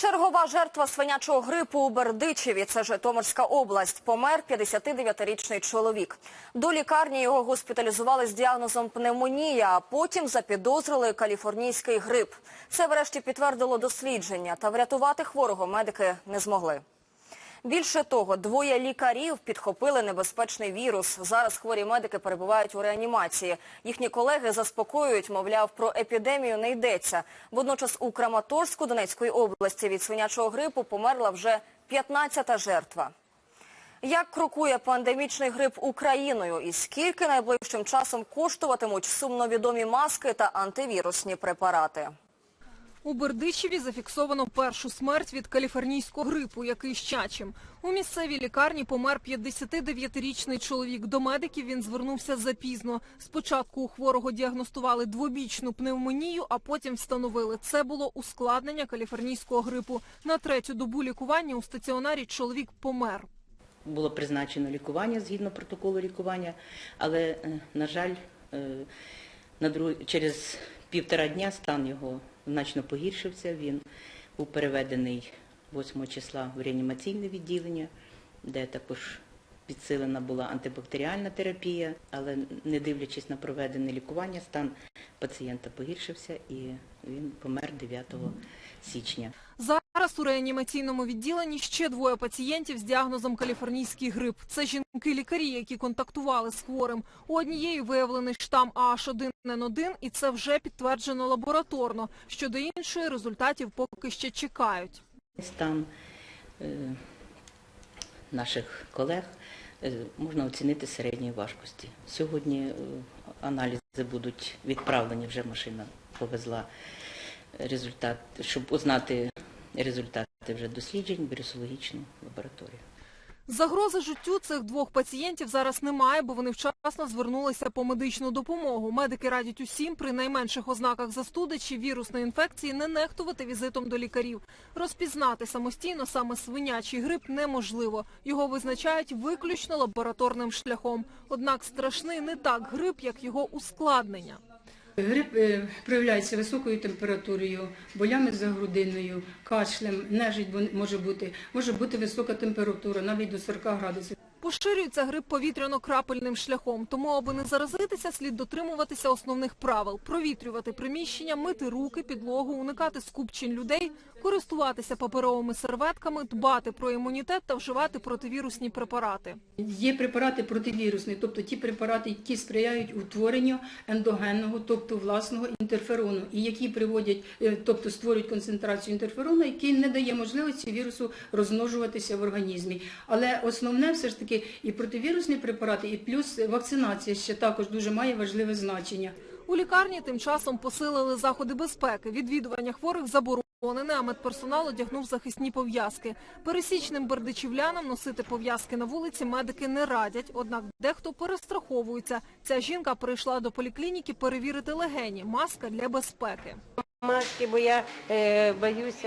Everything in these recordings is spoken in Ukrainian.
Чергова жертва свинячого грипу у Бердичеві, це Житомирська область, помер 59-річний чоловік. До лікарні його госпіталізували з діагнозом пневмонія, а потім запідозрили каліфорнійський грип. Це врешті підтвердило дослідження, та врятувати хворого медики не змогли. Більше того, двоє лікарів підхопили небезпечний вірус. Зараз хворі медики перебувають у реанімації. Їхні колеги заспокоюють, мовляв, про епідемію не йдеться. Водночас у Краматорську Донецької області від свинячого грипу померла вже 15-та жертва. Як крокує пандемічний грип Україною і скільки найближчим часом коштуватимуть сумновідомі маски та антивірусні препарати? У Бердичеві зафіксовано першу смерть від каліфорнійського грипу, який щачим. У місцевій лікарні помер 59-річний чоловік. До медиків він звернувся запізно. Спочатку у хворого діагностували двобічну пневмонію, а потім встановили. Це було ускладнення каліфорнійського грипу. На третю добу лікування у стаціонарі чоловік помер. Було призначено лікування згідно протоколу лікування, але, е, на жаль, е, через півтора дня стан його значно погіршився. Він був переведений 8 числа в реанімаційне відділення, де також підсилена була антибактеріальна терапія, але не дивлячись на проведене лікування, стан пацієнта погіршився і він помер 9 січня. Зараз у реанімаційному відділенні ще двоє пацієнтів з діагнозом каліфорнійський грип. Це жінки-лікарі, які контактували з хворим. У однієї виявлений штам AH1N1, і це вже підтверджено лабораторно. Щодо іншої результатів поки ще чекають. Стан е, наших колег е, можна оцінити середньої важкості. Сьогодні е, аналізи будуть відправлені, вже машина повезла результат, щоб узнати результати вже досліджень в вірусологічну лабораторію. Загрози життю цих двох пацієнтів зараз немає, бо вони вчасно звернулися по медичну допомогу. Медики радять усім при найменших ознаках застуди чи вірусної інфекції не нехтувати візитом до лікарів. Розпізнати самостійно саме свинячий грип неможливо. Його визначають виключно лабораторним шляхом. Однак страшний не так грип, як його ускладнення. Грип е, проявляється високою температурою, болями за грудиною, кашлем, нежить може бути, може бути висока температура, навіть до 40 градусів. Поширюється грип повітряно-крапельним шляхом, тому, аби не заразитися, слід дотримуватися основних правил: провітрювати приміщення, мити руки, підлогу, уникати скупчень людей, користуватися паперовими серветками, дбати про імунітет та вживати противірусні препарати. Є препарати противірусні, тобто ті препарати, які сприяють утворенню ендогенного, тобто власного інтерферону, і які приводять, е, тобто створюють концентрацію інтерферону, який не дає можливості вірусу розмножуватися в організмі. Але основне все ж таки і противірусні препарати, і плюс вакцинація ще також дуже має важливе значення. У лікарні тим часом посилили заходи безпеки. Відвідування хворих заборонене, а медперсонал одягнув захисні пов'язки. Пересічним бердичівлянам носити пов'язки на вулиці медики не радять, однак дехто перестраховується. Ця жінка прийшла до поліклініки перевірити легені. Маска для безпеки. маски, бо я э, боюсь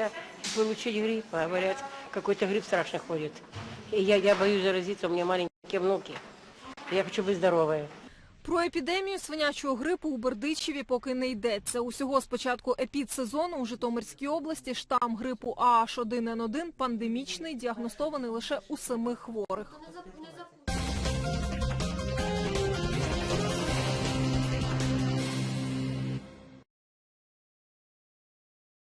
получить грипп. А Говорят, какой-то грипп страшно ходит. Я, я боюсь заразиться, у меня маленькие внуки. Я хочу быть здоровой. Про епідемію свинячого грипу у Бердичеві поки не йдеться. Усього з початку епідсезону у Житомирській області штам грипу AH1N1 пандемічний діагностований лише у семи хворих.